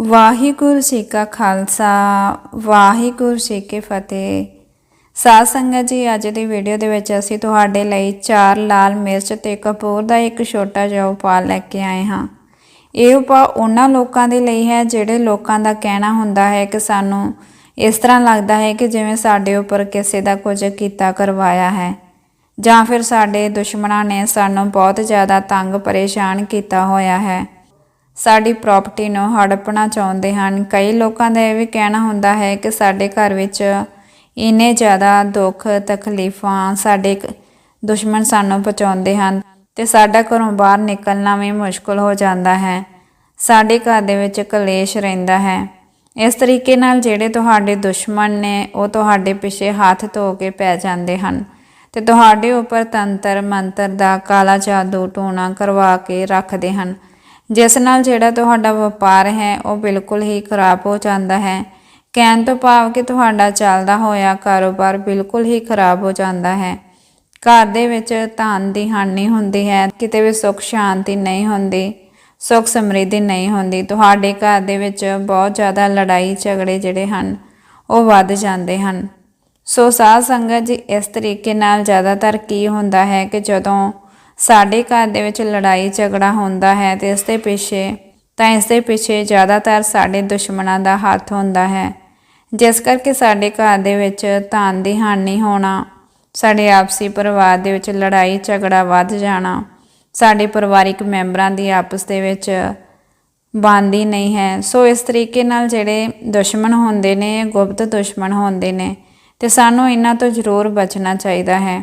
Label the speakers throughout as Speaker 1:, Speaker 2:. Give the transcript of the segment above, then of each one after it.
Speaker 1: ਵਾਹਿਗੁਰੂ ਜੀ ਕਾ ਖਾਲਸਾ, ਵਾਹਿਗੁਰੂ ਜੀ ਕੀ ਫਤਿਹ। ਸਾਧ ਸੰਗਤ ਜੀ, ਅੱਜ ਦੀ ਵੀਡੀਓ ਦੇ ਵਿੱਚ ਅਸੀਂ ਤੁਹਾਡੇ ਲਈ ਚਾਰ ਲਾਲ ਮਿਰਚ ਤੇ ਕਪੂਰ ਦਾ ਇੱਕ ਛੋਟਾ ਜਿਹਾ ਉਪਾਅ ਲੈ ਕੇ ਆਏ ਹਾਂ। ਇਹ ਉਪਾਅ ਉਹਨਾਂ ਲੋਕਾਂ ਦੇ ਲਈ ਹੈ ਜਿਹੜੇ ਲੋਕਾਂ ਦਾ ਕਹਿਣਾ ਹੁੰਦਾ ਹੈ ਕਿ ਸਾਨੂੰ ਇਸ ਤਰ੍ਹਾਂ ਲੱਗਦਾ ਹੈ ਕਿ ਜਿਵੇਂ ਸਾਡੇ ਉੱਪਰ ਕਿਸੇ ਦਾ ਕੁਝ ਕੀਤਾ ਕਰਵਾਇਆ ਹੈ, ਜਾਂ ਫਿਰ ਸਾਡੇ ਦੁਸ਼ਮਣਾਂ ਨੇ ਸਾਨੂੰ ਬਹੁਤ ਜ਼ਿਆਦਾ ਤੰਗ ਪਰੇਸ਼ਾਨ ਕੀਤਾ ਹੋਇਆ ਹੈ। ਸਾਡੀ ਪ੍ਰਾਪਰਟੀ ਨੂੰ ਹੜਪਣਾ ਚਾਹੁੰਦੇ ਹਨ। ਕਈ ਲੋਕਾਂ ਦਾ ਇਹ ਵੀ ਕਹਿਣਾ ਹੁੰਦਾ ਹੈ ਕਿ ਸਾਡੇ ਘਰ ਵਿੱਚ ਇੰਨੇ ਜ਼ਿਆਦਾ ਦੁੱਖ, ਤਕਲੀਫਾਂ ਸਾਡੇ ਦੁਸ਼ਮਣ ਸਾਨੂੰ ਪਹੁੰਚਾਉਂਦੇ ਹਨ ਤੇ ਸਾਡਾ ਘਰੋਂ ਬਾਹਰ ਨਿਕਲਣਾ ਵੀ ਮੁਸ਼ਕਲ ਹੋ ਜਾਂਦਾ ਹੈ। ਸਾਡੇ ਘਰ ਦੇ ਵਿੱਚ ਕਲੇਸ਼ ਰਹਿੰਦਾ ਹੈ। ਇਸ ਤਰੀਕੇ ਨਾਲ ਜਿਹੜੇ ਤੁਹਾਡੇ ਦੁਸ਼ਮਣ ਨੇ, ਉਹ ਤੁਹਾਡੇ ਪਿੱਛੇ ਹੱਥ ਧੋ ਕੇ ਪੈ ਜਾਂਦੇ ਹਨ ਤੇ ਤੁਹਾਡੇ ਉੱਪਰ ਤੰਤਰ ਮੰਤਰ ਦਾ ਕਾਲਾ ਜਾਦੂ ਟੂਣਾ ਕਰਵਾ ਕੇ ਰੱਖਦੇ ਹਨ। ਜਿਸ ਨਾਲ ਜਿਹੜਾ ਤੁਹਾਡਾ ਵਪਾਰ ਹੈ, ਉਹ ਬਿਲਕੁਲ ਹੀ ਖਰਾਬ ਹੋ ਜਾਂਦਾ ਹੈ। ਕਹਿਣ ਤੋਂ ਭਾਵ ਕਿ ਤੁਹਾਡਾ ਚੱਲਦਾ ਹੋਇਆ ਕਾਰੋਬਾਰ ਬਿਲਕੁਲ ਹੀ ਖਰਾਬ ਹੋ ਜਾਂਦਾ ਹੈ। ਘਰ ਦੇ ਵਿੱਚ ਧਨ ਦੀ ਹਾਨੀ ਹੁੰਦੀ ਹੈ, ਕਿਤੇ ਵੀ ਸੁੱਖ ਸ਼ਾਂਤੀ ਨਹੀਂ ਹੁੰਦੀ, ਸੁੱਖ ਸਮਰਿੱਧੀ ਨਹੀਂ ਹੁੰਦੀ। ਤੁਹਾਡੇ ਘਰ ਦੇ ਵਿੱਚ ਬਹੁਤ ਜ਼ਿਆਦਾ ਲੜਾਈ ਝਗੜੇ ਜਿਹੜੇ ਹਨ, ਉਹ ਵੱਧ ਜਾਂਦੇ ਹਨ। ਸੋ ਸਾਧ ਸੰਗਤ ਜੀ, ਇਸ ਤਰੀਕੇ ਨਾਲ ਜ਼ਿਆਦਾਤਰ ਕੀ ਹੁੰਦਾ ਹੈ ਕਿ ਜਦੋਂ ਸਾਡੇ ਘਰ ਦੇ ਵਿੱਚ ਲੜਾਈ ਝਗੜਾ ਹੁੰਦਾ ਹੈ ਤੇ ਇਸ ਦੇ ਪਿੱਛੇ, ਤਾਂ ਇਸ ਦੇ ਪਿੱਛੇ ਜ਼ਿਆਦਾਤਰ ਸਾਡੇ ਦੁਸ਼ਮਣਾਂ ਦਾ ਹੱਥ ਹੁੰਦਾ ਹੈ। ਜਿਸ ਕਰਕੇ ਸਾਡੇ ਘਰ ਦੇ ਵਿੱਚ ਧਨ ਦੀ ਹਾਨੀ ਹੋਣਾ, ਸਾਡੇ ਆਪਸੀ ਪਰਿਵਾਰ ਦੇ ਵਿੱਚ ਲੜਾਈ ਝਗੜਾ ਵੱਧ ਜਾਣਾ, ਸਾਡੇ ਪਰਿਵਾਰਿਕ ਮੈਂਬਰਾਂ ਦੀ ਆਪਸ ਦੇ ਵਿੱਚ ਬਣਦੀ ਨਹੀਂ ਹੈ। ਸੋ ਇਸ ਤਰੀਕੇ ਨਾਲ ਜਿਹੜੇ ਦੁਸ਼ਮਣ ਹੁੰਦੇ ਨੇ, ਗੁਪਤ ਦੁਸ਼ਮਣ ਹੁੰਦੇ ਨੇ, ਤੇ ਸਾਨੂੰ ਇਹਨਾਂ ਤੋਂ ਜ਼ਰੂਰ ਬਚਣਾ ਚਾਹੀਦਾ ਹੈ।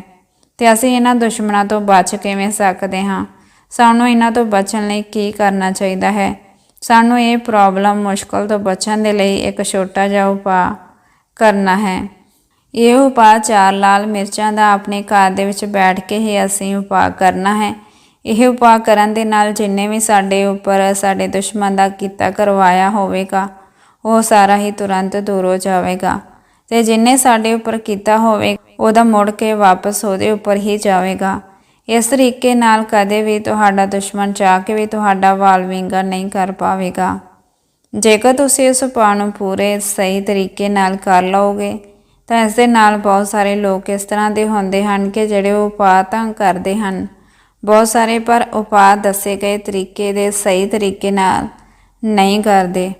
Speaker 1: ਤੇ ਅਸੀਂ ਇਹਨਾਂ ਦੁਸ਼ਮਣਾਂ ਤੋਂ ਬਚ ਕਿਵੇਂ ਸਕਦੇ ਹਾਂ? ਸਾਨੂੰ ਇਹਨਾਂ ਤੋਂ ਬਚਣ ਲਈ ਕੀ ਕਰਨਾ ਚਾਹੀਦਾ ਹੈ? ਸਾਨੂੰ ਇਹ ਪ੍ਰੋਬਲਮ ਮੁਸ਼ਕਲ ਤੋਂ ਬਚਣ ਦੇ ਲਈ ਇੱਕ ਛੋਟਾ ਜਿਹਾ ਉਪਾਅ ਕਰਨਾ ਹੈ। ਇਹ ਉਪਾਅ ਚਾਰ ਲਾਲ ਮਿਰਚਾਂ ਦਾ ਆਪਣੇ ਘਰ ਦੇ ਵਿੱਚ ਬੈਠ ਕੇ ਹੀ ਅਸੀਂ ਉਪਾਅ ਕਰਨਾ ਹੈ। ਇਹ ਉਪਾਅ ਕਰਨ ਦੇ ਨਾਲ ਜਿੰਨੇ ਵੀ ਸਾਡੇ ਉੱਪਰ ਸਾਡੇ ਦੁਸ਼ਮਣ ਦਾ ਕੀਤਾ ਕਰਵਾਇਆ ਹੋਵੇਗਾ, ਉਹ ਸਾਰਾ ਹੀ ਤੁਰੰਤ ਦੂਰ ਹੋ ਜਾਵੇਗਾ। ਤੇ ਜਿੰਨੇ ਸਾਡੇ ਉੱਪਰ ਕੀਤਾ ਹੋਵੇ ਉਹਦਾ ਮੁੜ ਕੇ ਵਾਪਸ ਉਹਦੇ ਉੱਪਰ ਹੀ ਜਾਵੇਗਾ। ਇਸ ਤਰੀਕੇ ਨਾਲ ਕਦੇ ਵੀ ਤੁਹਾਡਾ ਦੁਸ਼ਮਣ ਚਾਹ ਕੇ ਵੀ ਤੁਹਾਡਾ ਵਾਲ ਵਿੰਗਾ ਨਹੀਂ ਕਰ ਪਾਵੇਗਾ। ਜੇਕਰ ਤੁਸੀਂ ਇਸ ਉਪਾਅ ਨੂੰ ਪੂਰੇ ਸਹੀ ਤਰੀਕੇ ਨਾਲ ਕਰ ਲਓਗੇ, ਤਾਂ ਇਸ ਦੇ ਨਾਲ ਬਹੁਤ ਸਾਰੇ ਲੋਕ ਇਸ ਤਰ੍ਹਾਂ ਦੇ ਹੁੰਦੇ ਹਨ ਕਿ ਜਿਹੜੇ ਉਪਾਅ ਤਾਂ ਕਰਦੇ ਹਨ। ਬਹੁਤ ਸਾਰੇ ਪਰ ਉਪਾਅ ਦੱਸੇ ਗਏ ਤਰੀਕੇ ਦੇ ਸਹੀ ਤਰੀਕੇ ਨਾਲ ਨਹੀਂ ਕਰਦੇ।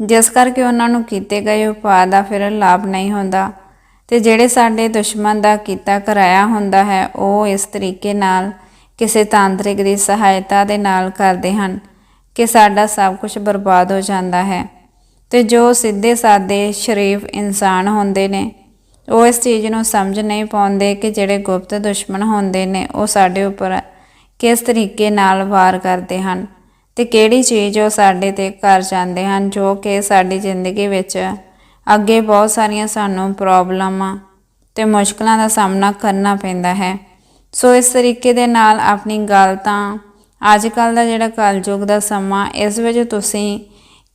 Speaker 1: ਜਿਸ ਕਰਕੇ ਉਹਨਾਂ ਨੂੰ ਕੀਤੇ ਗਏ ਉਪਾਅ ਦਾ ਫਿਰ ਲਾਭ ਨਹੀਂ ਹੁੰਦਾ। ਤੇ ਜਿਹੜੇ ਸਾਡੇ ਦੁਸ਼ਮਣ ਦਾ ਕੀਤਾ ਕਰਾਇਆ ਹੁੰਦਾ ਹੈ, ਉਹ ਇਸ ਤਰੀਕੇ ਨਾਲ ਕਿਸੇ ਤਾਂਤਰਿਕ ਦੀ ਸਹਾਇਤਾ ਦੇ ਨਾਲ ਕਰਦੇ ਹਨ ਕਿ ਸਾਡਾ ਸਭ ਕੁਝ ਬਰਬਾਦ ਹੋ ਜਾਂਦਾ ਹੈ। ਤੇ ਜੋ ਸਿੱਧੇ ਸਾਦੇ ਸ਼ਰੀਫ ਇਨਸਾਨ ਹੁੰਦੇ ਨੇ, ਉਹ ਇਸ ਚੀਜ਼ ਨੂੰ ਸਮਝ ਨਹੀਂ ਪਾਉਂਦੇ ਕਿ ਜਿਹੜੇ ਗੁਪਤ ਦੁਸ਼ਮਣ ਹੁੰਦੇ ਨੇ, ਉਹ ਸਾਡੇ ਉੱਪਰ ਕਿਸ ਤਰੀਕੇ ਨਾਲ ਵਾਰ ਕਰਦੇ ਹਨ ਤੇ ਕਿਹੜੀ ਚੀਜ਼ ਉਹ ਸਾਡੇ ਤੇ ਕਰ ਜਾਂਦੇ ਹਨ, ਜੋ ਕਿ ਸਾਡੀ ਜ਼ਿੰਦਗੀ ਵਿੱਚ ਅੱਗੇ ਬਹੁਤ ਸਾਰੀਆਂ ਸਾਨੂੰ ਪ੍ਰੋਬਲਮਾਂ ਤੇ ਮੁਸ਼ਕਲਾਂ ਦਾ ਸਾਹਮਣਾ ਕਰਨਾ ਪੈਂਦਾ ਹੈ। ਸੋ ਇਸ ਤਰੀਕੇ ਦੇ ਨਾਲ ਆਪਣੀ ਗੱਲ ਤਾਂ ਅੱਜ ਕੱਲ ਦਾ ਜਿਹੜਾ ਕਲਯੁਗ ਦਾ ਸਮਾਂ, ਇਸ ਵਿੱਚ ਤੁਸੀਂ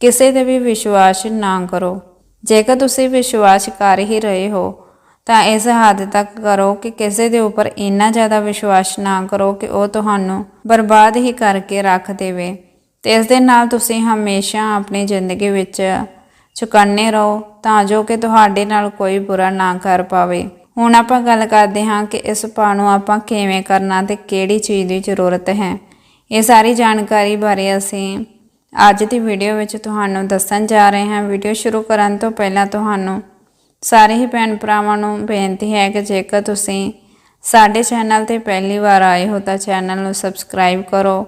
Speaker 1: ਕਿਸੇ ਤੇ ਵੀ ਵਿਸ਼ਵਾਸ ਨਾ ਕਰੋ। ਜੇਕਰ ਤੁਸੀਂ ਵਿਸ਼ਵਾਸ ਕਰ ਹੀ ਰਹੇ ਹੋ, ਤਾਂ ਇਸ ਹੱਦ ਤੱਕ ਕਰੋ ਕਿ ਕਿਸੇ ਦੇ ਉੱਪਰ ਇੰਨਾ ਜ਼ਿਆਦਾ ਵਿਸ਼ਵਾਸ ਨਾ ਕਰੋ ਕਿ ਉਹ ਤੁਹਾਨੂੰ ਬਰਬਾਦ ਹੀ ਕਰਕੇ ਰੱਖ ਦੇਵੇ। ਤੇ ਇਸ ਦੇ ਨਾਲ ਤੁਸੀਂ ਹਮੇਸ਼ਾ ਆਪਣੀ ਜ਼ਿੰਦਗੀ ਵਿੱਚ ਚੁਕੰਨੇ ਰਹੋ ਤਾਂ ਜੋ ਕਿ ਤੁਹਾਡੇ ਨਾਲ ਕੋਈ ਬੁਰਾ ਨਾ ਕਰ ਪਾਵੇ। ਹੁਣ ਆਪਾਂ ਗੱਲ ਕਰਦੇ ਹਾਂ ਕਿ ਇਸ ਉਪਾਅ ਨੂੰ ਆਪਾਂ ਕਿਵੇਂ ਕਰਨਾ ਤੇ ਕਿਹੜੀ ਚੀਜ਼ ਦੀ ਜ਼ਰੂਰਤ ਹੈ। ਇਹ ਸਾਰੀ ਜਾਣਕਾਰੀ ਬਾਰੇ ਅਸੀਂ ਅੱਜ ਦੀ ਵੀਡੀਓ ਵਿੱਚ ਤੁਹਾਨੂੰ ਦੱਸਣ ਜਾ ਰਹੇ ਹਾਂ। ਵੀਡੀਓ ਸ਼ੁਰੂ ਕਰਨ ਤੋਂ ਪਹਿਲਾਂ ਤੁਹਾਨੂੰ ਸਾਰੇ ਹੀ ਭੈਣ ਭਰਾਵਾਂ ਨੂੰ ਬੇਨਤੀ ਹੈ ਕਿ ਜੇਕਰ ਤੁਸੀਂ ਸਾਡੇ ਚੈਨਲ ਤੇ ਪਹਿਲੀ ਵਾਰ ਆਏ ਹੋ ਤਾਂ ਚੈਨਲ ਨੂੰ ਸਬਸਕ੍ਰਾਈਬ ਕਰੋ।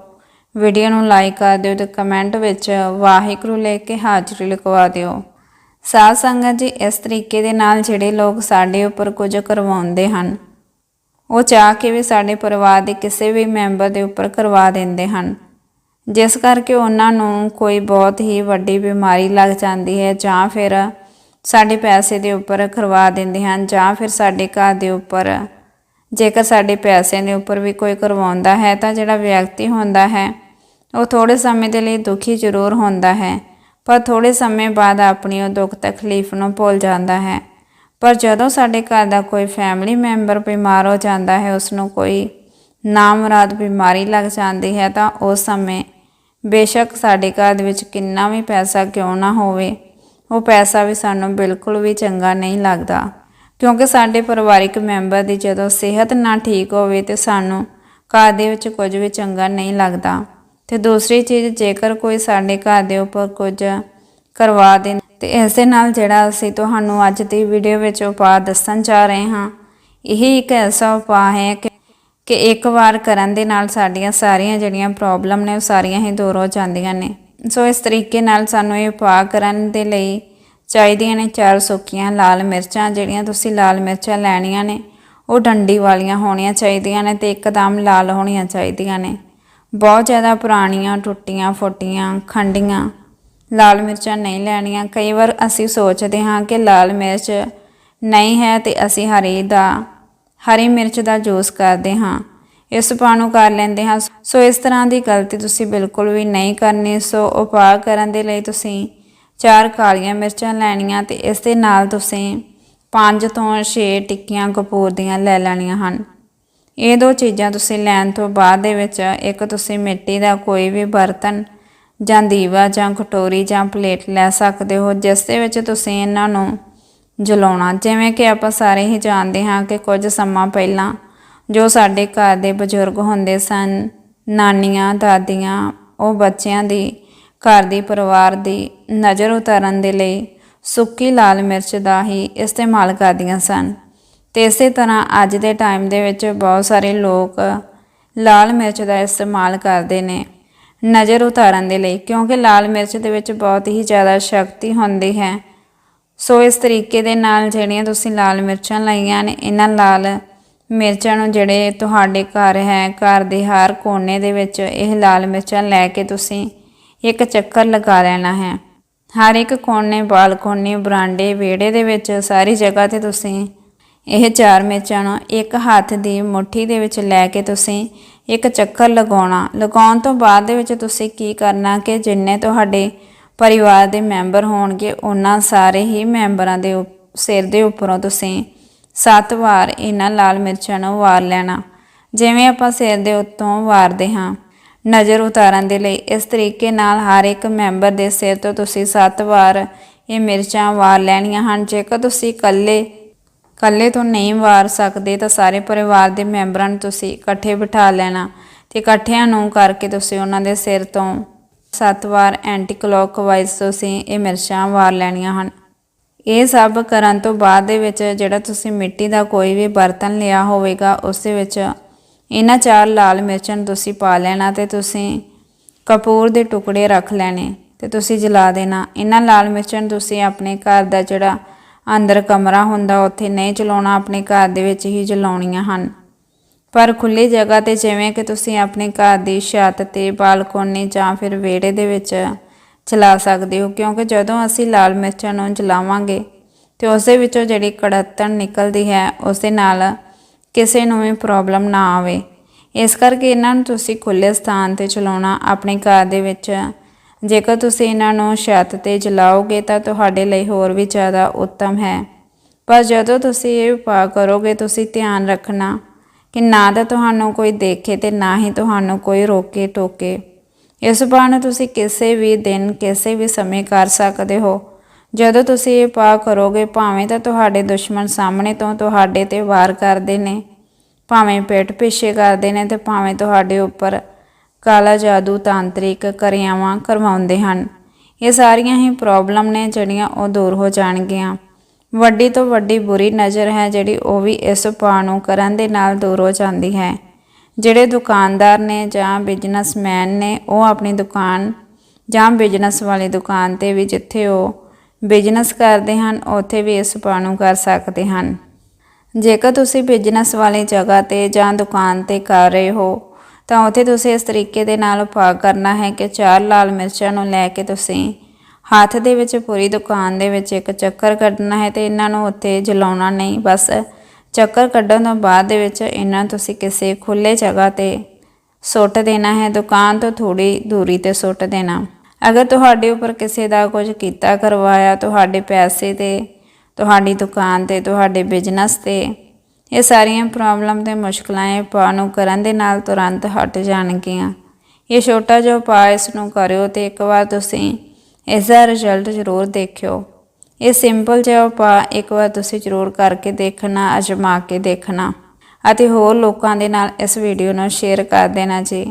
Speaker 1: ਵੀਡੀਓ ਨੂੰ ਲਾਈਕ ਕਰ ਦਿਓ ਤੇ ਕਮੈਂਟ ਵਿੱਚ ਵਾਹਿਗੁਰੂ ਲੈ ਕੇ ਹਾਜ਼ਰੀ ਲਿਖਵਾ ਦਿਓ। ਸਾਧ ਸੰਗਤ ਜੀ, ਇਸ ਤਰੀਕੇ ਦੇ ਨਾਲ ਜਿਹੜੇ ਲੋਕ ਸਾਡੇ ਉੱਪਰ ਕੁਝ ਕਰਵਾਉਂਦੇ ਹਨ, ਉਹ ਚਾਹ ਕੇ ਵੀ ਸਾਡੇ ਪਰਿਵਾਰ ਦੇ ਕਿਸੇ ਵੀ ਮੈਂਬਰ ਦੇ ਉੱਪਰ ਕਰਵਾ ਦਿੰਦੇ ਹਨ। ਜਿਸ ਕਰਕੇ ਉਹਨਾਂ ਨੂੰ ਕੋਈ ਬਹੁਤ ਹੀ ਵੱਡੀ ਬਿਮਾਰੀ ਲੱਗ ਜਾਂਦੀ ਹੈ, ਜਾਂ ਫਿਰ ਸਾਡੇ ਪੈਸੇ ਦੇ ਉੱਪਰ ਕਰਵਾ ਦਿੰਦੇ ਹਨ, ਜਾਂ ਫਿਰ ਸਾਡੇ ਘਰ ਦੇ ਉੱਪਰ। ਜੇਕਰ ਸਾਡੇ ਪੈਸਿਆਂ ਦੇ ਉੱਪਰ ਵੀ ਕੋਈ ਕਰਵਾਉਂਦਾ ਹੈ, ਤਾਂ ਜਿਹੜਾ ਵਿਅਕਤੀ ਹੁੰਦਾ ਹੈ ਉਹ ਥੋੜੇ ਸਮੇਂ ਦੇ ਲਈ ਦੁਖੀ ਜ਼ਰੂਰ ਹੁੰਦਾ ਹੈ, ਪਰ ਥੋੜੇ ਸਮੇਂ ਬਾਅਦ ਆਪਣੀ ਉਹ ਦੁੱਖ ਤਕਲੀਫ ਨੂੰ ਭੁੱਲ ਜਾਂਦਾ ਹੈ। ਪਰ ਜਦੋਂ ਸਾਡੇ ਘਰ ਦਾ ਕੋਈ ਫੈਮਿਲੀ ਮੈਂਬਰ ਬਿਮਾਰ ਹੋ ਜਾਂਦਾ ਹੈ ਉਸ ਨੂੰ ਕੋਈ ਨਾਮਰਾਦ ਬਿਮਾਰੀ ਲੱਗ ਜਾਂਦੀ ਹੈ, ਤਾਂ ਉਸ ਸਮੇਂ ਬੇਸ਼ੱਕ ਸਾਡੇ ਘਰ ਦੇ ਵਿੱਚ ਕਿੰਨਾ ਵੀ ਪੈਸਾ ਕਿਉਂ ਨਾ ਹੋਵੇ, ਉਹ ਪੈਸਾ ਵੀ ਸਾਨੂੰ ਬਿਲਕੁਲ ਵੀ ਚੰਗਾ ਨਹੀਂ ਲੱਗਦਾ। ਕਿਉਂਕਿ ਸਾਡੇ ਪਰਿਵਾਰਿਕ ਮੈਂਬਰ ਦੀ ਜਦੋਂ ਸਿਹਤ ਨਾ ਠੀਕ ਹੋਵੇ ਤੇ ਸਾਨੂੰ ਘਰ ਦੇ ਵਿੱਚ ਕੁਝ ਵੀ ਚੰਗਾ ਨਹੀਂ ਲੱਗਦਾ। ਤੇ ਦੂਸਰੀ ਚੀਜ਼, ਜੇਕਰ ਕੋਈ ਸਾਡੇ ਘਰ ਦੇ ਉੱਪਰ ਕੁਝ ਕਰਵਾ ਦੇ ਤੇ ਇਸ ਦੇ ਨਾਲ ਜਿਹੜਾ ਅਸੀਂ ਤੁਹਾਨੂੰ ਅੱਜ ਦੀ ਵੀਡੀਓ ਵਿੱਚ ਉਪਾਅ ਦੱਸਣ ਜਾ ਰਹੇ ਹਾਂ, ਇਹ ਇੱਕ ਐਸਾ ਉਪਾਅ ਹੈ ਕਿ ਕਿ ਇੱਕ ਵਾਰ ਕਰਨ ਦੇ ਨਾਲ ਸਾਡੀਆਂ ਸਾਰੀਆਂ ਜਿਹੜੀਆਂ ਪ੍ਰੋਬਲਮ ਨੇ, ਉਹ ਸਾਰੀਆਂ ਹੀ ਦੂਰ ਹੋ ਜਾਂਦੀਆਂ ਨੇ। ਸੋ ਇਸ ਤਰੀਕੇ ਨਾਲ ਸਾਨੂੰ ਇਹ ਉਪਾਅ ਕਰਨ ਦੇ ਲਈ ਚਾਹੀਦੀਆਂ ਨੇ ਚਾਰ ਸੁੱਕੀਆਂ ਲਾਲ ਮਿਰਚਾਂ, ਜਿਹੜੀਆਂ ਤੁਸੀਂ ਲਾਲ ਮਿਰਚਾਂ ਲੈਣੀਆਂ ਨੇ, ਉਹ ਡੰਡੀ ਵਾਲੀਆਂ ਹੋਣੀਆਂ ਚਾਹੀਦੀਆਂ ਨੇ ਤੇ ਇੱਕਦਮ ਲਾਲ ਹੋਣੀਆਂ ਚਾਹੀਦੀਆਂ ਨੇ। ਬਹੁਤ ਜ਼ਿਆਦਾ ਪੁਰਾਣੀਆਂ ਟੁੱਟੀਆਂ, ਫੁੱਟੀਆਂ, ਖੰਡੀਆਂ, ਲਾਲ ਮਿਰਚਾਂ ਨਹੀਂ ਲੈਣੀਆਂ। ਕਈ ਵਾਰ ਅਸੀਂ ਸੋਚਦੇ ਹਾਂ ਕਿ ਲਾਲ ਮਿਰਚ ਨਹੀਂ ਹੈ ਤੇ ਅਸੀਂ ਹਰੀ ਦਾ, ਹਰੀ ਮਿਰਚ ਦਾ ਜੂਸ ਕਰਦੇ ਹਾਂ। ਇਸ ਉਪਾਅ ਨੂੰ ਕਰ ਲੈਂਦੇ ਹਾਂ। ਸੋ ਇਸ ਤਰ੍ਹਾਂ ਦੀ ਗਲਤੀ ਤੁਸੀਂ ਬਿਲਕੁਲ ਵੀ ਨਹੀਂ ਕਰਨੀ। ਸੋ ਉਪਾਅ ਕਰਨ ਦੇ ਲਈ ਤੁਸੀਂ ਚਾਰ ਕਾਲੀਆਂ ਮਿਰਚਾਂ ਲੈਣੀਆਂ ਤੇ ਇਸ ਦੇ ਨਾਲ ਤੁਸੀਂ 5 ਤੋਂ 6 ਟਿੱਕੀਆਂ ਕਪੂਰ ਦੀਆਂ ਲੈ ਲੈਣੀਆਂ ਹਨ। ਇਹ ਦੋ ਚੀਜ਼ਾਂ ਤੁਸੀਂ ਲੈਣ ਤੋਂ ਬਾਅਦ ਦੇ ਵਿੱਚ, ਇੱਕ ਤੁਸੀਂ ਮਿੱਟੀ ਦਾ ਕੋਈ ਵੀ ਬਰਤਨ ਜਾਂ ਦੀਵਾ ਜਾਂ ਕਟੋਰੀ ਜਾਂ ਪਲੇਟ ਲੈ ਸਕਦੇ ਹੋ, ਜਿਸ ਦੇ ਵਿੱਚ ਤੁਸੀਂ ਇਹਨਾਂ ਨੂੰ ਜਲਾਉਣਾ। ਜਿਵੇਂ ਕਿ ਆਪਾਂ ਸਾਰੇ ਹੀ ਜਾਣਦੇ ਹਾਂ ਕਿ ਕੁਝ ਸਮਾਂ ਪਹਿਲਾਂ ਜੋ ਸਾਡੇ ਘਰ ਦੇ ਬਜ਼ੁਰਗ ਹੁੰਦੇ ਸਨ, ਨਾਨੀਆਂ, ਦਾਦੀਆਂ, ਉਹ ਬੱਚਿਆਂ ਦੀ, ਘਰ ਦੀ ਪਰਿਵਾਰ ਦੀ ਨਜ਼ਰ ਉਤਾਰਨ ਦੇ ਲਈ ਸੁੱਕੀ ਲਾਲ ਮਿਰਚ ਦਾ ਹੀ ਇਸਤੇਮਾਲ ਕਰਦੀਆਂ ਸਨ। ਤੇ ਇਸੇ ਤਰ੍ਹਾਂ ਅੱਜ ਦੇ ਟਾਈਮ ਦੇ ਵਿੱਚ ਬਹੁਤ ਸਾਰੇ ਲੋਕ ਲਾਲ ਮਿਰਚ ਦਾ ਇਸਤੇਮਾਲ ਕਰਦੇ ਨੇ ਨਜ਼ਰ ਉਤਾਰਨ ਦੇ ਲਈ, ਕਿਉਂਕਿ ਲਾਲ ਮਿਰਚ ਦੇ ਵਿੱਚ ਬਹੁਤ ਹੀ ਜ਼ਿਆਦਾ ਸ਼ਕਤੀ ਹੁੰਦੀ ਹੈ। ਸੋ ਇਸ ਤਰੀਕੇ ਦੇ ਨਾਲ ਜਿਹੜੀਆਂ ਤੁਸੀਂ ਲਾਲ ਮਿਰਚਾਂ ਲਾਈਆਂ ਨੇ, ਇਹਨਾਂ ਲਾਲ ਮਿਰਚਾਂ ਨੂੰ ਜਿਹੜੇ ਤੁਹਾਡੇ ਘਰ ਹੈ, ਘਰ ਦੇ ਹਰ ਕੋਨੇ ਦੇ ਵਿੱਚ ਇਹ ਲਾਲ ਮਿਰਚਾਂ ਲੈ ਕੇ ਤੁਸੀਂ ਇੱਕ ਚੱਕਰ ਲਗਾ ਲੈਣਾ ਹੈ। ਹਰ ਇੱਕ ਕੋਨੇ, ਬਾਲਕੋਨੀ, ਬਰਾਂਡੇ, ਵਿਹੜੇ ਦੇ ਵਿੱਚ ਸਾਰੀ ਜਗ੍ਹਾ ਤੇ ਤੁਸੀਂ ਇਹ ਚਾਰ ਮਿਰਚਾਂ ਨੂੰ ਇੱਕ ਹੱਥ ਦੀ ਮੁਠੀ ਦੇ ਵਿੱਚ ਲੈ ਕੇ ਤੁਸੀਂ ਇੱਕ ਚੱਕਰ ਲਗਾਉਣਾ। ਲਗਾਉਣ ਤੋਂ ਬਾਅਦ ਦੇ ਵਿੱਚ ਤੁਸੀਂ ਕੀ ਕਰਨਾ ਕਿ ਜਿੰਨੇ ਤੁਹਾਡੇ ਪਰਿਵਾਰ ਦੇ ਮੈਂਬਰ ਹੋਣਗੇ, ਉਹਨਾਂ ਸਾਰੇ ਹੀ ਮੈਂਬਰਾਂ ਦੇ ਉਪ- ਸਿਰ ਦੇ ਉੱਪਰੋਂ ਤੁਸੀਂ ਸੱਤ ਵਾਰ ਇਹਨਾਂ ਲਾਲ ਮਿਰਚਾਂ ਨੂੰ ਵਾਰ ਲੈਣਾ। ਜਿਵੇਂ ਆਪਾਂ ਸਿਰ ਦੇ ਉੱਤੋਂ ਵਾਰਦੇ ਹਾਂ। ਨਜ਼ਰ ਉਤਾਰਨ ਦੇ ਲਈ ਇਸ ਤਰੀਕੇ ਨਾਲ ਹਰ ਇੱਕ ਮੈਂਬਰ ਦੇ ਸਿਰ ਤੋਂ ਤੁਸੀਂ ਸੱਤ ਵਾਰ ਇਹ ਮਿਰਚਾਂ ਵਾਰ ਲੈਣੀਆਂ ਹਨ। ਜੇਕਰ ਤੁਸੀਂ ਇਕੱਲੇ ਇਕੱਲੇ ਤੋਂ ਨਹੀਂ ਵਾਰ ਸਕਦੇ ਤਾਂ ਸਾਰੇ ਪਰਿਵਾਰ ਦੇ ਮੈਂਬਰਾਂ ਨੂੰ ਤੁਸੀਂ ਇਕੱਠੇ ਬਿਠਾ ਲੈਣਾ ਤੇ ਇਕੱਠਿਆਂ ਨੂੰ ਕਰਕੇ ਤੁਸੀਂ ਉਹਨਾਂ ਦੇ ਸਿਰ ਤੋਂ ਸੱਤ ਵਾਰ ਐਂਟੀ ਕਲੌਕਵਾਈਜ਼ ਤੁਸੀਂ ਇਹ ਮਿਰਚਾਂ ਵਾਰ ਲੈਣੀਆਂ ਹਨ। ਇਹ ਸਭ ਕਰਨ ਤੋਂ ਬਾਅਦ ਦੇ ਵਿੱਚ ਜਿਹੜਾ ਤੁਸੀਂ ਮਿੱਟੀ ਦਾ ਕੋਈ ਵੀ ਬਰਤਨ ਲਿਆ ਹੋਵੇਗਾ, ਉਸ ਦੇ ਵਿੱਚ ਇਹਨਾਂ ਚਾਰ ਲਾਲ ਮਿਰਚਾਂ ਨੂੰ ਤੁਸੀਂ ਪਾ ਲੈਣਾ ਤੇ ਤੁਸੀਂ ਕਪੂਰ ਦੇ ਟੁਕੜੇ ਰੱਖ ਲੈਣੇ ਤੇ ਤੁਸੀਂ ਜਲਾ ਦੇਣਾ। ਇਹਨਾਂ ਲਾਲ ਮਿਰਚਾਂ ਨੂੰ ਤੁਸੀਂ ਆਪਣੇ ਘਰ ਦਾ ਜਿਹੜਾ ਅੰਦਰ ਕਮਰਾ ਹੁੰਦਾ, ਉੱਥੇ ਨਹੀਂ ਚਲਾਉਣਾ, ਆਪਣੇ ਘਰ ਦੇ ਵਿੱਚ ਹੀ ਜਲਾਉਣੀਆਂ ਹਨ। ਪਰ ਖੁੱਲੀ ਜਗ੍ਹਾ ਤੇ ਜਿਵੇਂ ਕਿ ਤੁਸੀਂ ਆਪਣੇ ਘਰ ਦੀ ਛੱਤ ਤੇ ਬਾਲਕੋਨੀ ਜਾਂ ਫਿਰ ਵਿਹੜੇ ਦੇ ਵਿੱਚ ਚਲਾ ਸਕਦੇ ਹੋ, ਕਿਉਂਕਿ ਜਦੋਂ ਅਸੀਂ ਲਾਲ ਮਿਰਚਾਂ ਨੂੰ ਜਲਾਵਾਂਗੇ ਤੇ ਉਸ ਦੇ ਵਿੱਚੋਂ ਜਿਹੜੀ ਕੜੱਤਣ ਨਿਕਲਦੀ ਹੈ, ਉਸ ਦੇ ਨਾਲ ਕਿਸੇ ਨੂੰ ਵੀ ਪ੍ਰੋਬਲਮ ਨਾ ਆਵੇ। ਇਸ ਕਰਕੇ ਇਹਨਾਂ ਨੂੰ ਤੁਸੀਂ ਖੁੱਲੇ ਸਥਾਨ ਤੇ ਚਲਾਉਣਾ, ਆਪਣੇ ਘਰ ਦੇ ਵਿੱਚ ਜੇਕਰ ਤੁਸੀਂ ਇਹਨਾਂ ਨੂੰ ਛੱਤ ਤੇ ਜਲਾਓਗੇ ਤਾਂ ਤੁਹਾਡੇ ਲਈ ਹੋਰ ਵੀ ਜ਼ਿਆਦਾ ਉੱਤਮ ਹੈ। ਪਰ ਜਦੋਂ ਤੁਸੀਂ ਇਹ ਉਪਾਅ ਕਰੋਗੇ, ਤੁਸੀਂ ਧਿਆਨ ਰੱਖਣਾ ਕਿ ਨਾ ਤਾਂ ਤੁਹਾਨੂੰ ਕੋਈ ਦੇਖੇ ਤੇ ਨਾ ਹੀ ਤੁਹਾਨੂੰ ਕੋਈ ਰੋਕੇ ਟੋਕੇ। ਇਸ ਉਪਾਅ ਨੂੰ ਤੁਸੀਂ ਕਿਸੇ ਵੀ ਦਿਨ, ਕਿਸੇ ਵੀ ਸਮੇਂ ਕਰ ਸਕਦੇ ਹੋ। ਜਦੋਂ ਤੁਸੀਂ ਇਹ ਉਪਾਅ ਕਰੋਗੇ, ਭਾਵੇਂ ਤਾਂ ਤੁਹਾਡੇ ਦੁਸ਼ਮਣ ਸਾਹਮਣੇ ਤੋਂ ਤੁਹਾਡੇ ਤੇ ਵਾਰ ਕਰਦੇ ਨੇ, ਭਾਵੇਂ ਪਿੱਠ ਪਿੱਛੇ ਕਰਦੇ ਨੇ ਤੇ ਭਾਵੇਂ ਤੁਹਾਡੇ ਉੱਪਰ ਕਾਲਾ ਜਾਦੂ ਤਾਂਤਰਿਕ ਕਿਰਿਆਵਾਂ ਕਰਵਾਉਂਦੇ ਹਨ। ਇਹ ਸਾਰੀਆਂ ਹੀ ਪ੍ਰੋਬਲਮ ਨੇ ਜਿਹੜੀਆਂ ਉਹ ਦੂਰ ਹੋ ਜਾਣਗੀਆਂ। ਵੱਡੀ ਤੋਂ ਵੱਡੀ ਬੁਰੀ ਨਜ਼ਰ ਹੈ ਜਿਹੜੀ ਉਹ ਵੀ ਇਸ ਉਪਾਅ ਨੂੰ ਕਰਨ ਦੇ ਨਾਲ ਦੂਰ ਹੋ ਜਾਂਦੀ ਹੈ। ਜਿਹੜੇ ਦੁਕਾਨਦਾਰ ਨੇ ਜਾਂ ਬਿਜ਼ਨਸਮੈਨ ਨੇ ਉਹ ਆਪਣੀ ਦੁਕਾਨ ਜਾਂ ਬਿਜ਼ਨਸ ਵਾਲੀ ਦੁਕਾਨ ਤੇ ਵੀ ਜਿੱਥੇ ਉਹ ਬਿਜ਼ਨਸ ਕਰਦੇ ਹਨ, ਉੱਥੇ ਵੀ ਇਸ ਉਪਾਅ ਨੂੰ ਕਰ ਸਕਦੇ ਹਨ। ਜੇਕਰ ਤੁਸੀਂ ਬਿਜ਼ਨਸ ਵਾਲੀ ਜਗ੍ਹਾ ਤੇ ਜਾਂ ਦੁਕਾਨ ਤੇ ਕਰ ਰਹੇ ਹੋ ਤਾਂ ਉੱਥੇ ਤੁਸੀਂ ਇਸ ਤਰੀਕੇ ਦੇ ਨਾਲ ਉਪਾਅ ਕਰਨਾ ਹੈ ਕਿ ਚਾਰ ਲਾਲ ਮਿਰਚਾਂ ਨੂੰ ਲੈ ਕੇ ਤੁਸੀਂ ਹੱਥ ਦੇ ਵਿੱਚ ਪੂਰੀ ਦੁਕਾਨ ਦੇ ਵਿੱਚ ਇੱਕ ਚੱਕਰ ਕੱਢਣਾ ਹੈ ਤੇ ਇਹਨਾਂ ਨੂੰ ਉੱਥੇ ਜਲਾਉਣਾ ਨਹੀਂ। ਬਸ ਚੱਕਰ ਕੱਢਣ ਤੋਂ ਬਾਅਦ ਦੇ ਵਿੱਚ ਇਹਨਾਂ ਤੁਸੀਂ ਕਿਸੇ ਖੁੱਲੇ ਜਗ੍ਹਾ ਤੇ ਸੁੱਟ ਦੇਣਾ ਹੈ, ਦੁਕਾਨ ਤੋਂ ਥੋੜੀ ਦੂਰੀ ਤੇ ਸੁੱਟ ਦੇਣਾ। ਅਗਰ ਤੁਹਾਡੇ ਉੱਪਰ ਕਿਸੇ ਦਾ ਕੁਝ ਕੀਤਾ ਕਰਵਾਇਆ, ਤੁਹਾਡੇ ਪੈਸੇ ਤੇ, ਤੁਹਾਡੀ ਦੁਕਾਨ ਤੇ, ਤੁਹਾਡੇ ਬਿਜ਼ਨਸ ਤੇ ਇਹ ਸਾਰੀਆਂ ਪ੍ਰੋਬਲਮ ਤੇ ਮੁਸ਼ਕਲਾਂ ਇਹ ਉਪਾਅ ਨੂੰ ਕਰਨ ਦੇ ਨਾਲ ਤੁਰੰਤ ਹਟ ਜਾਣਗੀਆਂ। ਇਹ ਛੋਟਾ ਜਿਹਾ ਉਪਾਅ ਇਸ ਨੂੰ ਕਰਿਓ ਤੇ ਇੱਕ ਵਾਰ ਤੁਸੀਂ ਇਸ ਦਾ ਰਿਜ਼ਲਟ ਜ਼ਰੂਰ ਦੇਖਿਓ। ਇਹ ਸਿੰਪਲ ਜਿਹਾ ਉਪਾਅ ਇੱਕ ਵਾਰ ਤੁਸੀਂ ਜ਼ਰੂਰ ਕਰਕੇ ਦੇਖਣਾ, ਅਜਮਾ ਕੇ ਦੇਖਣਾ ਅਤੇ ਹੋਰ ਲੋਕਾਂ ਦੇ ਨਾਲ ਇਸ ਵੀਡੀਓ ਨੂੰ ਸ਼ੇਅਰ ਕਰ ਦੇਣਾ ਜੀ।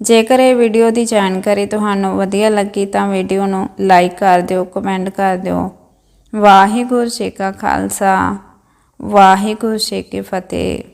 Speaker 1: ਜੇਕਰ ਇਹ ਵੀਡੀਓ ਦੀ ਜਾਣਕਾਰੀ ਤੁਹਾਨੂੰ ਵਧੀਆ ਲੱਗੀ ਤਾਂ ਵੀਡੀਓ ਨੂੰ ਲਾਈਕ ਕਰ ਦਿਓ ਕਮੈਂਟ ਕਰ ਦਿਓ। ਵਾਹਿਗੁਰੂ ਜੀ ਕਾ ਖਾਲਸਾ। ਵਾਹਿਗੁਰੂ ਜੀ ਕੀ ਫਤਿਹ।